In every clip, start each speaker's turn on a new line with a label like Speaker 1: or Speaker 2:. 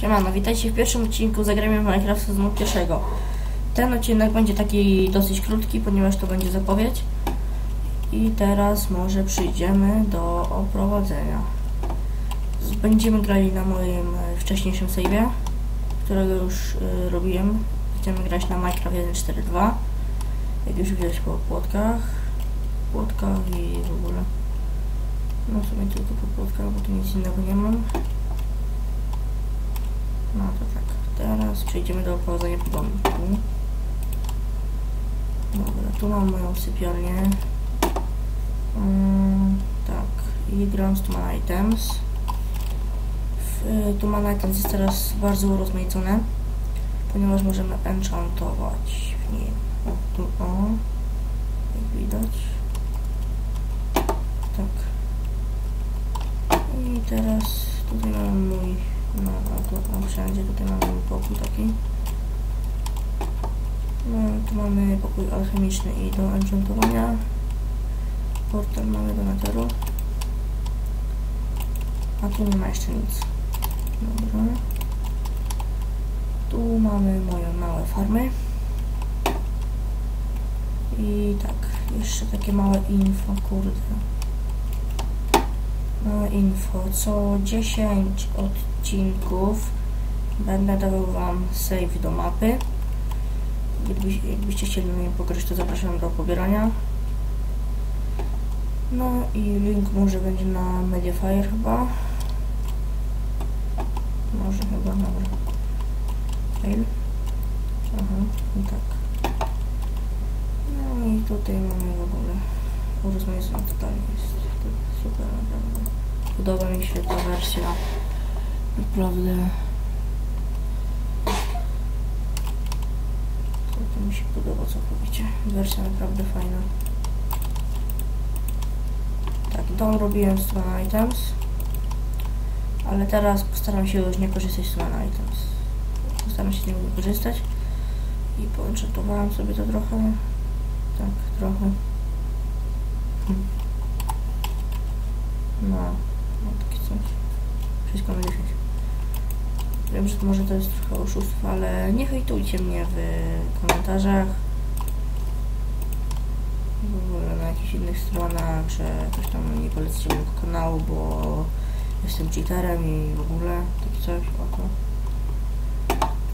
Speaker 1: Siemano, witajcie w pierwszym odcinku Zagrajmy w Minecraft sezonu pierwszego. Ten odcinek będzie taki dosyć krótki, ponieważ to będzie zapowiedź. I teraz może przyjdziemy do oprowadzenia. Z- Będziemy grali na moim e, wcześniejszym save'ie, którego już y, robiłem. Będziemy grać na Minecraft 1.4.2. Jak już widać po płotkach, płotkach i w ogóle. No w sumie tylko po płotkach, bo tu nic innego nie mam. No to tak, teraz przejdziemy do oprowadzenia po domku. Dobra, tu mam moją sypialnię. Mm, tak, i gram z Tuman Items. W y, Tuman Items jest teraz bardzo urozmaicone, ponieważ możemy enchantować w nim. O, tu o, jak widać. Tak. I teraz tutaj mam mój no, a tu wszędzie tutaj mamy pokój taki. No, tu mamy pokój alchemiczny i do enchantowania. Portal mamy do netheru. A tu nie ma jeszcze nic. Dobra. Tu mamy moje małe farmy. I tak, jeszcze takie małe info, kurde. Małe info. Co 10 odcinków będę dawał Wam save do mapy. Gdybyś, jakbyście chcieli nim pograć, to zapraszam do pobierania. No i link może będzie na Mediafire chyba. Może chyba, dobra. Fail. Aha, i tak. No i tutaj mamy w ogóle urozmaicone totalnie jest. Super naprawdę. Podoba mi się ta wersja. Naprawdę. To, mi się podoba całkowicie. Wersja naprawdę fajna. Tak, dom robiłem z Tuman Items. Ale teraz postaram się już nie korzystać z Tuman Items. Postaram się z niego nie korzystać. I poenchantowałem sobie to trochę. Tak, trochę. No, no takie coś. Wszystko na 10. Wiem, że to może to jest trochę oszustwo, ale nie hejtujcie mnie w komentarzach. W ogóle na jakichś innych stronach, czy coś tam nie polecacie mojego kanału, bo jestem cheaterem i w ogóle takie coś. Oto.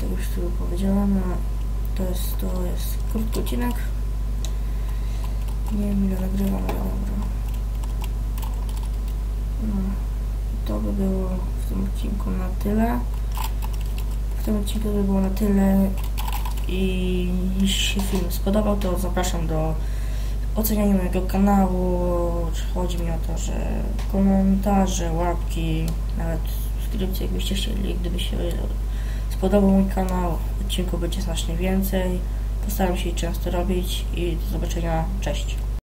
Speaker 1: Tak już tu powiedziałem. To jest, to jest krótki odcinek. Nie wiem ile nagrywam, ale dobra. No, to by było w tym odcinku na tyle. W tym odcinku by było na tyle i jeśli się film spodobał, to zapraszam do oceniania mojego kanału. Chodzi mi o to, że komentarze, łapki, nawet subskrypcje, jakbyście chcieli, gdyby się spodobał mój kanał, odcinków będzie znacznie więcej. Postaram się często robić i do zobaczenia. Cześć.